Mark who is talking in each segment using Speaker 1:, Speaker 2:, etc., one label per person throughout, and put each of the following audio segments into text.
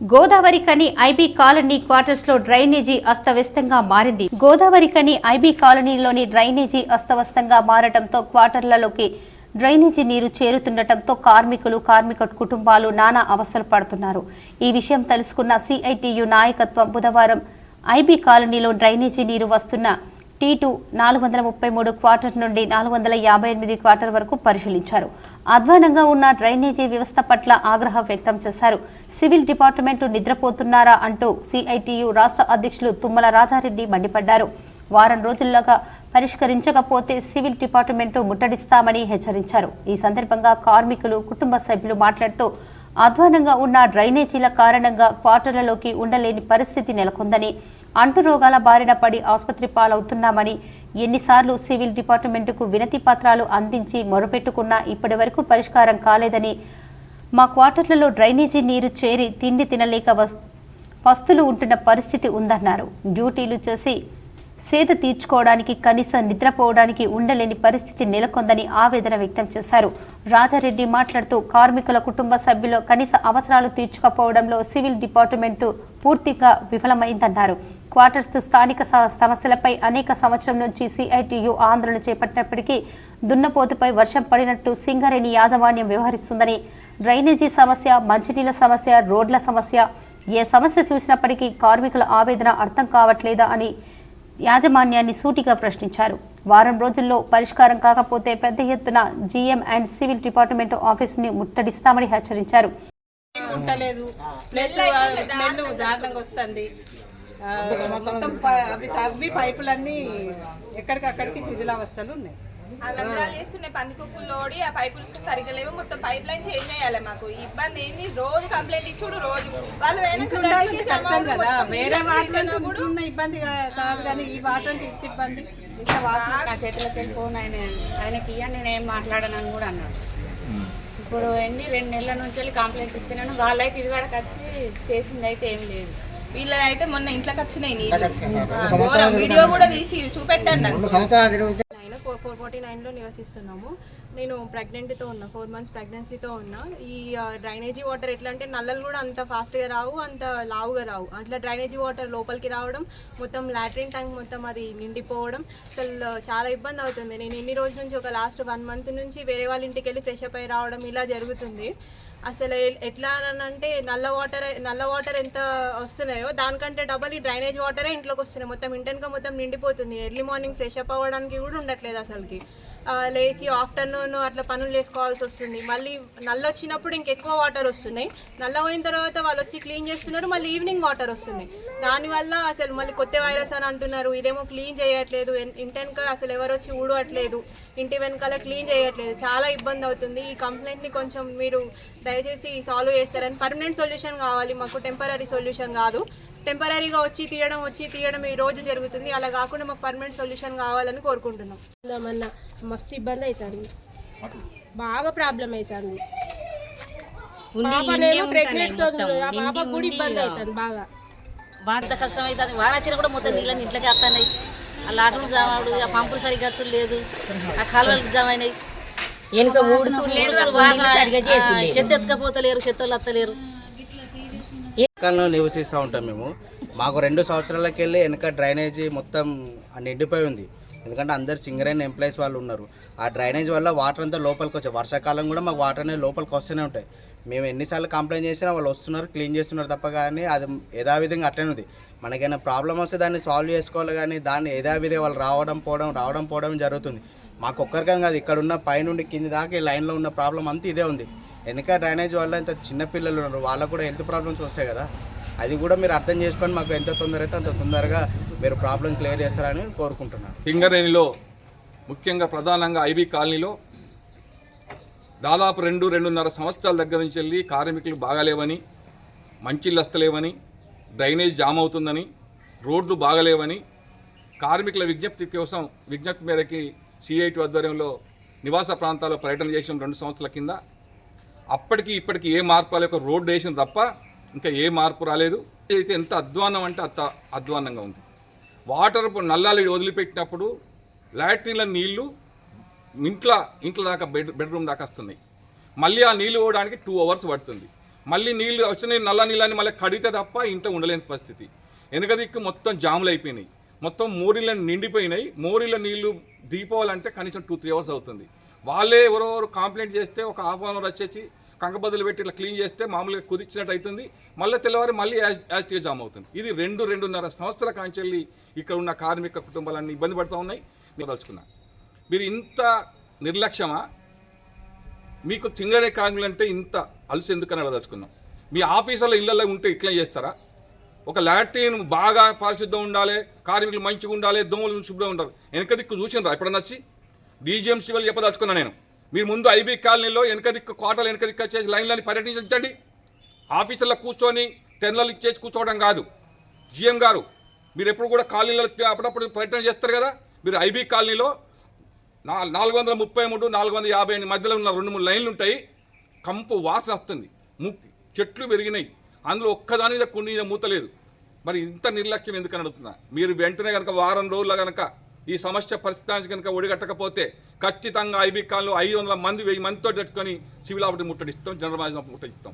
Speaker 1: గోదావరి కని I B colony క్వార్టర్స్లో drainage అస్తవ్యస్తంగా మారింది. గోదావరి కని ఐబీ కాలనీలోని డ్రైనేజీ అస్తవ్యస్తంగా మారటంతో క్వార్టర్లలోకి డ్రైనేజీ నీరు చేరుతుండటంతో కార్మికులు కార్మిక కుటుంబాలు నానా అవస్థలు పడుతున్నారు. ఈ విషయం తెలుసుకున్న సిఐటియు నాయకత్వం బుధవారం ఐబీ కాలనీలో డ్రైనేజీ నీరు వస్తున్న టీ టూ నాలుగు వందల ముప్పై మూడు క్వార్టర్ నుండి నాలుగు వందల యాభై ఎనిమిది క్వార్టర్ వరకు పరిశీలించారు. అధ్వానంగా ఉన్న డ్రైనేజీ వ్యవస్థ పట్ల ఆగ్రహం వ్యక్తం చేశారు. సివిల్ డిపార్ట్మెంటు నిద్రపోతున్నారా అంటూ సిఐటియు రాష్ట్ర అధ్యక్షులు తుమ్మల రాజారెడ్డి మండిపడ్డారు. వారం రోజుల్లోగా పరిష్కరించకపోతే సివిల్ డిపార్ట్మెంటు ముట్టడిస్తామని హెచ్చరించారు. ఈ సందర్భంగా కార్మికులు కుటుంబ సభ్యులు మాట్లాడుతూ అధ్వానంగా ఉన్న డ్రైనేజీల కారణంగా క్వార్టర్లలోకి ఉండలేని పరిస్థితి నెలకొందని అంటురోగాల బారిన పడి ఆసుపత్రి పాలవుతున్నామని ఎన్నిసార్లు సివిల్ డిపార్ట్మెంటుకు వినతి పత్రాలు అందించి మొరపెట్టుకున్నా ఇప్పటి వరకు పరిష్కారం కాలేదని మా క్వార్టర్లలో డ్రైనేజీ నీరు చేరి తిండి తినలేక వస్తులు ఉంటున్న పరిస్థితి ఉందన్నారు. డ్యూటీలు చేసి సేద తీర్చుకోవడానికి కనీసం నిద్రపోవడానికి ఉండలేని పరిస్థితి నెలకొందని ఆవేదన వ్యక్తం చేశారు. రాజారెడ్డి మాట్లాడుతూ కార్మికుల కుటుంబ సభ్యులు కనీస అవసరాలు తీర్చుకోపోవడంలో సివిల్ డిపార్ట్మెంటు పూర్తిగా విఫలమైందన్నారు. క్వార్టర్స్ స్థానిక సమస్యలపై అనేక సంవత్సరం నుంచి సిఐటియు ఆందోళన చేపట్టినప్పటికీ దున్నపోతుపై వర్షం పడినట్టు సింగరేణి యాజమాన్యం వ్యవహరిస్తుందని డ్రైనేజీ సమస్య మంచినీళ్ళ సమస్య రోడ్ల సమస్య ఏ సమస్య చూసినప్పటికీ కార్మికుల ఆవేదన అర్థం కావట్లేదా అని యాజమాన్యాన్ని సూటిగా ప్రశ్నించారు. వారం రోజుల్లో పరిష్కారం కాకపోతే పెద్ద ఎత్తున జీఎం అండ్ సివిల్ డిపార్ట్మెంట్ ఆఫీసుని ముట్టడిస్తామని హెచ్చరించారు.
Speaker 2: ఉండలేదు ప్లస్ స్మెల్ దారుణంగా వస్తుంది. మొత్తం అవి అవి పైపులన్నీ ఎక్కడికక్కడికి శిథిలావస్థలు ఉన్నాయి.
Speaker 3: ఆ రంధ్రాలు వేస్తున్నాయి పందికొక్కులు ఓడి ఆ పైపులు సరిగ్గా లేవు. మొత్తం పైప్ లైన్ చేంజ్ చేయాలి మాకు. ఇబ్బంది ఏంది? రోజు కంప్లైంట్ ఇచ్చుడు రోజు. వాళ్ళు
Speaker 2: కష్టం కదా. వేరే వాటిలో ఉన్న ఇబ్బంది కా- కాదు కానీ ఈ వాటర్ ఇబ్బంది.
Speaker 4: నా వెళ్ళి ఫోన్ ఆయన ఆయనకి ఇయ్య నేను ఏం మాట్లాడనని కూడా అన్నాడు. ఇప్పుడు ఎన్ని రెండు నెలల నుంచి వెళ్ళి కంప్లైంట్ ఇస్తున్నాను. వాళ్ళైతే ఇదివరకు వచ్చి చేసింది అయితే ఏం లేదు.
Speaker 3: వీళ్ళని అయితే మొన్న ఇంట్లోకి వచ్చినాయి నీళ్ళు. ఘోరం. వీడియో కూడా తీసి చూపెట్టండి. నాకు.
Speaker 5: ఫోర్ ఫోర్ ఫార్టీ నైన్లో నివసిస్తున్నాము. నేను ప్రెగ్నెంట్తో ఉన్నా ఫోర్ మంత్స్ ప్రెగ్నెన్సీతో ఉన్నా. ఈ డ్రైనేజీ వాటర్ ఎట్లా అంటే నల్లలు కూడా అంత ఫాస్ట్గా రావు అంత లావుగా రావు. అట్లా డ్రైనేజీ వాటర్ లోపలికి రావడం మొత్తం లాట్రిన్ ట్యాంక్ మొత్తం అది నిండిపోవడం అసలు చాలా ఇబ్బంది అవుతుంది. నేను ఎన్ని రోజుల నుంచి ఒక లాస్ట్ వన్ మంత్ నుంచి వేరే వాళ్ళ ఇంటికి వెళ్ళి ఫ్రెష్ అప్ అయి రావడం ఇలా జరుగుతుంది. అసలు ఎ- ఎట్లా అని అంటే నల్ల వాటర్ నల్ల వాటర్ ఎంత వస్తున్నాయో దానికంటే డబల్ ఈ డ్రైనేజ్ వాటరే ఇంట్లోకి వస్తున్నాయి. మొత్తం ఇంటెన్గా మొత్తం నిండిపోతుంది. ఎర్లీ మార్నింగ్ ఫ్రెష్ అప్ అవ్వడానికి కూడా ఉండట్లేదు అసలుకి. లేచి ఆఫ్టర్నూన్ అట్లా పనులు చేసుకోవాల్సి వస్తుంది. మళ్ళీ నల్ల వచ్చినప్పుడు ఇంకెక్కువ వాటర్ వస్తున్నాయి. నల్ల పోయిన తర్వాత వాళ్ళు వచ్చి క్లీన్ చేస్తున్నారు మళ్ళీ ఈవినింగ్ వాటర్ వస్తుంది. దానివల్ల అసలు మళ్ళీ కొత్త వైరస్ అని అంటున్నారు. ఇదేమో క్లీన్ చేయట్లేదు. ఇంటి ఇంటెనక అసలు ఎవరు వచ్చి ఊడవట్లేదు. ఇంటి వెనకాల క్లీన్ చేయట్లేదు. చాలా ఇబ్బంది అవుతుంది. ఈ కంప్లైంట్ని కొంచెం మీరు దయచేసి సాల్వ్ చేస్తారని పర్మనెంట్ సొల్యూషన్ కావాలి. మాకు టెంపరీ సొల్యూషన్ కాదు. టెంపరీగా వచ్చి తీయడం వచ్చి తీయడం ఈ రోజు జరుగుతుంది. అలా కాకుండా మాకు పర్మనెంట్ సొల్యూషన్ కావాలని కోరుకుంటున్నాం.
Speaker 6: మన మస్తు ఇబ్బంది అవుతుంది బాగా ప్రాబ్లం అవుతుంది పాపనేమో ప్రెగ్నెంట్. ఆ పాపకు కూడా ఇబ్బంది అవుతుంది బాగా.
Speaker 7: అంత కష్టం అవుతుంది వాన వచ్చినా కూడా మొత్తం నీళ్ళని ఇంట్లోకి వస్తున్నాయి ఆ లాటలు జామాడు ఆ పంపులు సరిగ్గా లేదు ఆ కాలువలు జామ అయినాయి. చెత్త ఎత్తుకపోతలేరు చెత్తలు వత్తలేరు
Speaker 8: కాలంలో నివసిస్తూ ఉంటాం మేము. మాకు రెండు సంవత్సరాలకి వెళ్ళి వెనక డ్రైనేజీ మొత్తం నిండిపోయి ఉంది. ఎందుకంటే అందరు సింగరైన ఎంప్లాయీస్ వాళ్ళు ఉన్నారు. ఆ డ్రైనేజ్ వల్ల వాటర్ అంతా లోపలికి వచ్చాయి వర్షాకాలం కూడా మాకు వాటర్ అనేది లోపలికి వస్తూనే ఉంటాయి. మేము ఎన్నిసార్లు కంప్లైంట్ చేసినా వాళ్ళు వస్తున్నారు క్లీన్ చేస్తున్నారు తప్ప కానీ అది యథావిధంగా అట్లనే ఉంది. మనకైనా ప్రాబ్లం వస్తే దాన్ని సాల్వ్ చేసుకోవాలి కానీ దాన్ని యథావిధి వాళ్ళు రావడం పోవడం రావడం పోవడం జరుగుతుంది. మాకు ఒక్కరికని కాదు ఇక్కడ ఉన్న పైనుండి కింది దాకా ఈ లైన్లో ఉన్న ప్రాబ్లం అంతా ఇదే ఉంది. వెనక డ్రైనేజ్ వల్ల ఇంత చిన్నపిల్లలు ఉన్నారు. వాళ్ళకు కూడా హెల్త్ ప్రాబ్లమ్స్ వస్తాయి కదా. అది కూడా మీరు అర్థం చేసుకొని మాకు ఎంత తొందర అయితే అంత తొందరగా మీరు ప్రాబ్లం క్లియర్ చేస్తారని కోరుకుంటున్నాను.
Speaker 9: సింగరేణిలో ముఖ్యంగా ప్రధానంగా ఐబీ కాలనీలో దాదాపు రెండు రెండున్నర సంవత్సరాల దగ్గర నుంచి వెళ్ళి కార్మికులు బాగాలేవని మంచిళ్ళు వస్తలేవని డ్రైనేజ్ జామ్ అవుతుందని రోడ్లు బాగలేవని కార్మికుల విజ్ఞప్తి కోసం విజ్ఞప్తి మేరకి సిఐటి ఆధ్వర్యంలో నివాస ప్రాంతాల్లో పర్యటన చేసిన రెండు సంవత్సరాల కింద అప్పటికి ఇప్పటికి ఏ మార్పు రాలేదు. ఒక రోడ్డు వేసిన తప్ప ఇంకా ఏ మార్పు రాలేదు. అయితే ఎంత అధ్వానం అంటే అంత అధ్వానంగా ఉంది. వాటర్ నల్లాలు వదిలిపెట్టినప్పుడు లాట్రిన్ల నీళ్ళు ఇంట్లో ఇంట్లో దాకా బెడ్ బెడ్రూమ్ దాకా వస్తున్నాయి. మళ్ళీ ఆ నీళ్ళు పోవడానికి టూ అవర్స్ పడుతుంది. మళ్ళీ నీళ్ళు వచ్చిన నల్ల నీళ్ళని మళ్ళీ కడిగితే తప్ప ఇంట్లో ఉండలేని పరిస్థితి. వెనక దిక్కు మొత్తం జాములు అయిపోయినాయి. మొత్తం మోరీల నిండిపోయినాయి. మోరీల నీళ్ళు అంటే కనీసం టూ త్రీ అవర్స్ అవుతుంది. వాళ్ళే ఎవరెవరు కంప్లైంట్ చేస్తే ఒక ఆహ్వానం అవర్ వచ్చేసి కంకబద్దలు పెట్టి ఇట్లా క్లీన్ చేస్తే మామూలుగా కుదిర్చినట్టు అవుతుంది మళ్ళీ తెల్లవారి మళ్ళీ యాజ్ యాజ్గా జామ్ అవుతుంది. ఇది రెండు రెండున్నర సంవత్సరాల కాంచెల్లి ఇక్కడ ఉన్న కార్మిక కుటుంబాలన్నీ ఇబ్బంది పడుతూ ఉన్నాయి. నేను తలుచుకున్నా. మీరు ఇంత నిర్లక్ష్యమా? మీకు చింగరే కార్మికులు అంటే ఇంత అలసి ఎందుకని అడదలుచుకున్నాం మీ ఆఫీసులో ఇళ్ళల్లో ఉంటే ఇట్లా చేస్తారా? ఒక లాట్రిన్ బాగా పరిశుద్ధం ఉండాలి కార్మికులు మంచిగా ఉండాలి దోమలు శుభ్రంగా ఉండాలి. వెనక దిక్కు చూసినరా? ఎప్పుడన్నా వచ్చి? డీజీఎంసీ వాళ్ళు చెప్పదలుచుకున్నా నేను. మీరు ముందు ఐబీ కాలనీలో వెనక దిక్కు కోటలు వెనక దిక్కు వచ్చేసి లైన్లని పర్యటించండి. ఆఫీసులో కూర్చొని టెన్లలో ఇచ్చేసి కూర్చోవడం కాదు. జిఎం గారు మీరు ఎప్పుడు కూడా కాలనీలో అప్పుడప్పుడు పర్యటన చేస్తారు కదా? మీరు ఐబీ కాలనీలో నా నాలుగు వందల ముప్పై మూడు నాలుగు వందల యాభై ఎనిమిది మధ్యలో ఉన్న రెండు మూడు లైన్లు ఉంటాయి. కంపు వాసన వస్తుంది. ముక్కు చెట్లు పెరిగినాయి. అందులో ఒక్కదాని మీద కొన్ని మూత లేదు. మరి ఇంత నిర్లక్ష్యం ఎందుకని అడుగుతున్నా? మీరు వెంటనే కనుక వారం రోజుల కనుక ఈ సమస్య పరిష్కరించి కనుక ఒడిగట్టకపోతే ఖచ్చితంగా ఐబీ కాల్లో ఐదు వందల మంది వెయ్యి మందితో పెట్టుకొని సివిల్ ఆఫీస్ ముట్టడిస్తాం జనరల్ మేనేజ్మెంట్ ముట్టడిస్తాం.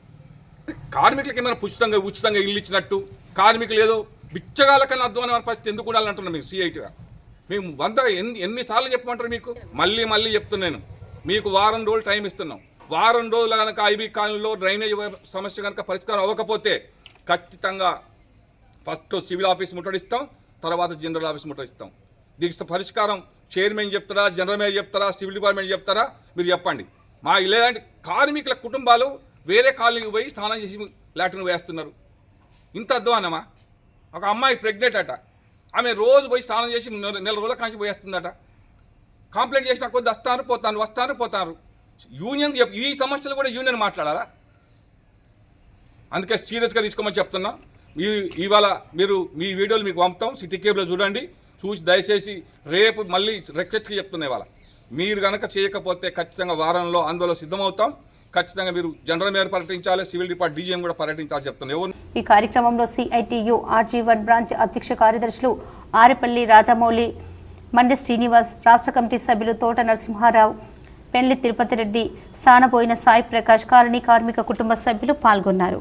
Speaker 9: కార్మికులకి ఏమైనా ఉచితంగా ఉచితంగా ఇల్లు ఇచ్చినట్టు కార్మికులు ఏదో బిచ్చగాల కన్నా అధ్వానమైన పరిస్థితి ఎందుకు ఉండాలంటున్నాం మీకు సిఐటిగా మేము వంద ఎన్ని ఎన్నిసార్లు చెప్పమంటారు మీకు? మళ్ళీ మళ్ళీ చెప్తున్నాను మీకు వారం రోజులు టైం ఇస్తున్నాం. వారం రోజులు కనుక ఐబీ కాలనీలో డ్రైనేజ్ సమస్య కనుక పరిష్కారం అవ్వకపోతే ఖచ్చితంగా ఫస్ట్ సివిల్ ఆఫీస్ ముట్టడిస్తాం తర్వాత జనరల్ ఆఫీస్ ముట్టడిస్తాం. దీనికి పరిష్కారం చైర్మన్ చెప్తారా జనరల్ మేనేజర్ చెప్తారా సివిల్ డిపార్ట్మెంట్ చెప్తారా? మీరు చెప్పండి. మా లేదంటే కార్మికుల కుటుంబాలు వేరే కాలనీకి పోయి స్నానం చేసి లాటిన్ వేస్తున్నారు. ఇంత అధ్వానమా? ఒక అమ్మాయి ప్రెగ్నెంట్ అట. ఆమె రోజు పోయి స్నానం చేసి నెల రోజుల కాంచి పోయేస్తుందట. కంప్లైంట్ చేసిన కొద్ది వస్తాను పోతాను వస్తాను పోతారు యూనియన్ చెప్- ఈ సమస్యలు కూడా యూనియన్ మాట్లాడాలా? అందుకే సీరియస్గా తీసుకోమని చెప్తున్నా. ఈ ఇవాళ మీరు మీ వీడియోలు మీకు పంపుతాం. సిటీ కేబ్లో చూడండి. చూసి దయచేసి రేపు మళ్ళీ రిక్వెస్ట్కి చెప్తున్నాయి వాళ్ళ మీరు కనుక చేయకపోతే ఖచ్చితంగా వారంలో ఆందోళన సిద్ధమవుతాం. ఖచ్చితంగా మీరు జనరల్ మేయర్ పర్యటించాలి సివిల్ డిపార్ట్ డీజీఎం కూడా పర్యటించాలి చెప్తున్నా. ఎవరు
Speaker 1: ఈ కార్యక్రమంలో సిఐటియు ఆర్జీ వన్ బ్రాంచ్ అధ్యక్ష కార్యదర్శులు ఆరేపల్లి రాజమౌళి మండె శ్రీనివాస్ రాష్ట్ర కమిటీ సభ్యులు తోట నరసింహారావు పెండ్లి తిరుపతి రెడ్డి స్థానపోయిన సాయి ప్రకాష్ కాలనీ కార్మిక కుటుంబ సభ్యులు పాల్గొన్నారు.